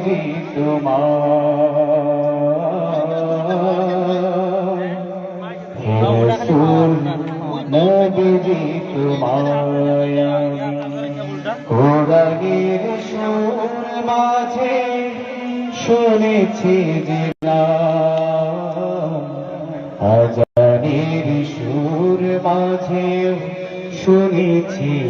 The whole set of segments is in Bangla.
নবীজি তোমার নবীজি তোমায় সুর মাঝে শুনেছি যে আজানের সুর মাঝে শুনেছি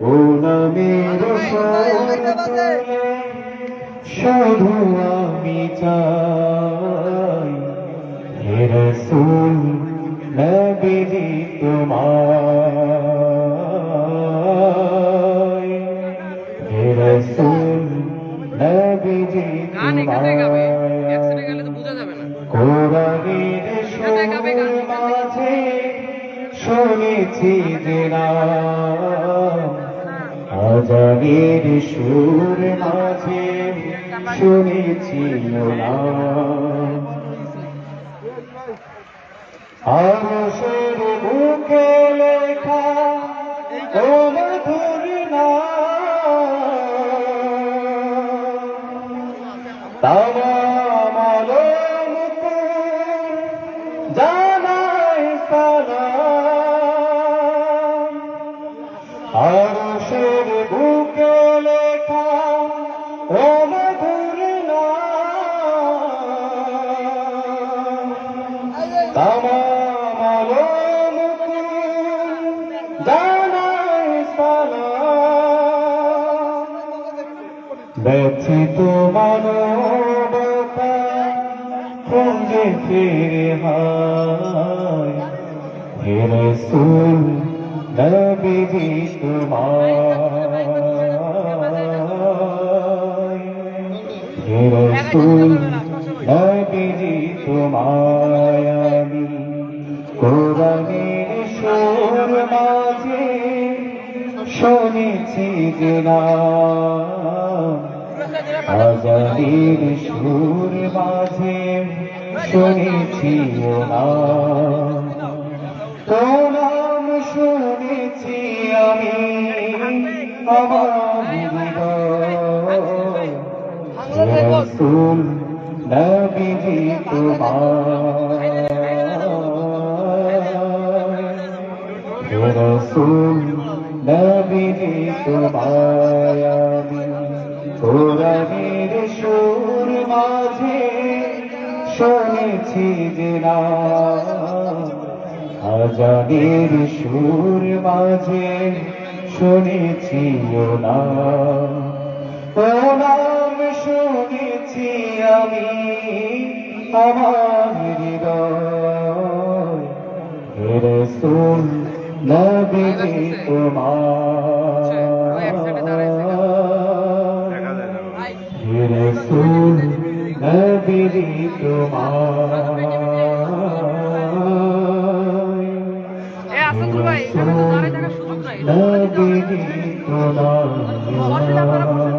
ও নামের শুধু আমি চাই হে রসুল নবীজি তোমায় হে রসুল না মাঝে শুনেছি যে নাম আজানের সুর মাঝে শুনেছি আর বুকে লেখা ও ব্যথিত মানবতা খুঁজে ফিরে হায়। হে রসুল নবীজি তোমায়। হে রসুল নবীজি তোমায় আমি কোরআনের সুর মাঝে শুনেছি যে সুর মাঝে শুনেছি নাম শুনেছি আমি হে নবীজি তোমার রাসূল নবীজি তোমায় আমি সুর মাঝে শুনেছি যে নাম আজানের সুর মাঝে শুনেছি ও নাম শুনেছি আমি আমার হৃদয়। হে নবীজি তোমার। রসুল নবীজি তোমার। নবীজি তোমার